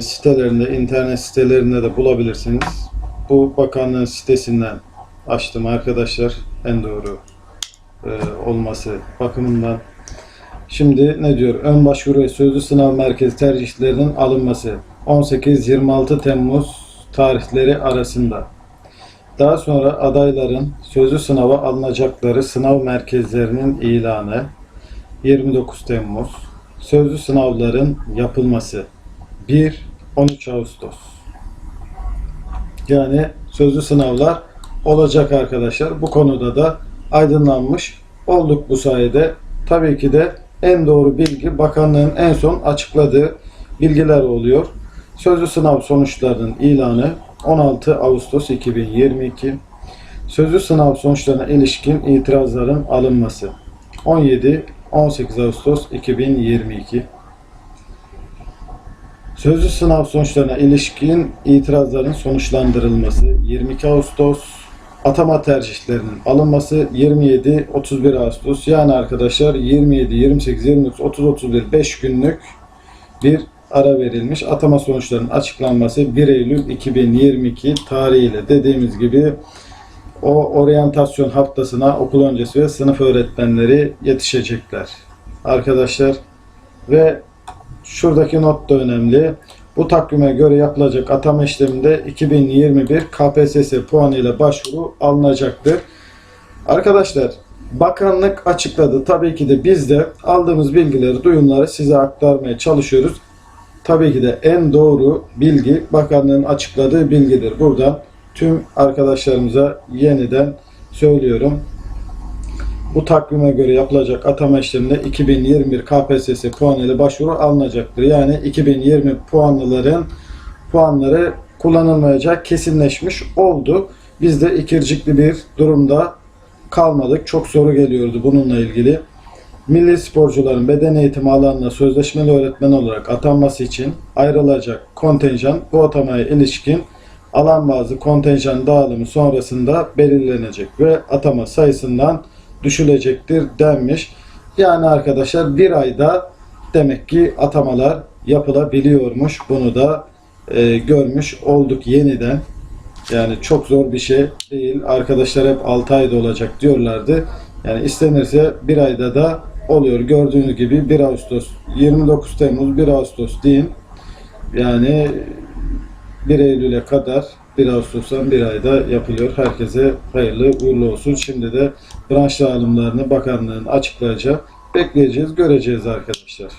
sitelerinde, internet sitelerinde de bulabilirsiniz. Bu bakanlığın sitesinden açtım arkadaşlar. En doğru e, olması bakımından. Şimdi ne diyor? Ön başvuru sözlü sınav merkezi tercihlerinin alınması 18-26 Temmuz tarihleri arasında. Daha sonra adayların sözlü sınava alınacakları sınav merkezlerinin ilanı 29 Temmuz. Sözlü sınavların yapılması 1-13 Ağustos. Yani sözlü sınavlar olacak arkadaşlar. Bu konuda da aydınlanmış olduk bu sayede. Tabii ki de en doğru bilgi bakanlığın en son açıkladığı bilgiler oluyor. Sözlü sınav sonuçlarının ilanı 16 Ağustos 2022. Sözlü sınav sonuçlarına ilişkin itirazların alınması 17 18 Ağustos 2022. Sözlü sınav sonuçlarına ilişkin itirazların sonuçlandırılması 22 Ağustos, atama tercihlerinin alınması 27-31 Ağustos. Yani arkadaşlar 27, 28, 29, 30, 31 5 günlük bir ara verilmiş. Atama sonuçlarının açıklanması 1 Eylül 2022 tarihiyle dediğimiz gibi o oryantasyon haftasına okul öncesi ve sınıf öğretmenleri yetişecekler. Arkadaşlar ve şuradaki not da önemli. Bu takvime göre yapılacak atama işleminde 2021 KPSS puanı ile başvuru alınacaktır. Arkadaşlar bakanlık açıkladı. Tabii ki de biz de aldığımız bilgileri, duyumları size aktarmaya çalışıyoruz. Tabii ki de en doğru bilgi bakanlığın açıkladığı bilgidir. Buradan tüm arkadaşlarımıza yeniden söylüyorum. Bu takvime göre yapılacak atama işleminde 2021 KPSS puanı ile başvuru alınacaktır. Yani 2020 puanlıların puanları kullanılmayacak kesinleşmiş oldu. Biz de ikircikli bir durumda kalmadık. Çok soru geliyordu bununla ilgili. Milli sporcuların beden eğitimi alanına sözleşmeli öğretmen olarak atanması için ayrılacak kontenjan bu atamaya ilişkin alan bazı kontenjan dağılımı sonrasında belirlenecek ve atama sayısından düşülecektir denmiş. Yani arkadaşlar bir ayda demek ki atamalar yapılabiliyormuş. Bunu da e, görmüş olduk yeniden. Yani çok zor bir şey değil. Arkadaşlar hep 6 ayda olacak diyorlardı. Yani istenirse bir ayda da oluyor. Gördüğünüz gibi 1 Ağustos, 29 Temmuz, 1 Ağustos deyin. Yani 1 Eylül'e kadar 1 Ağustos'tan bir ayda yapılıyor. Herkese hayırlı uğurlu olsun. Şimdi de branş dağılımlarını bakanlığın açıklayacağı bekleyeceğiz, göreceğiz arkadaşlar.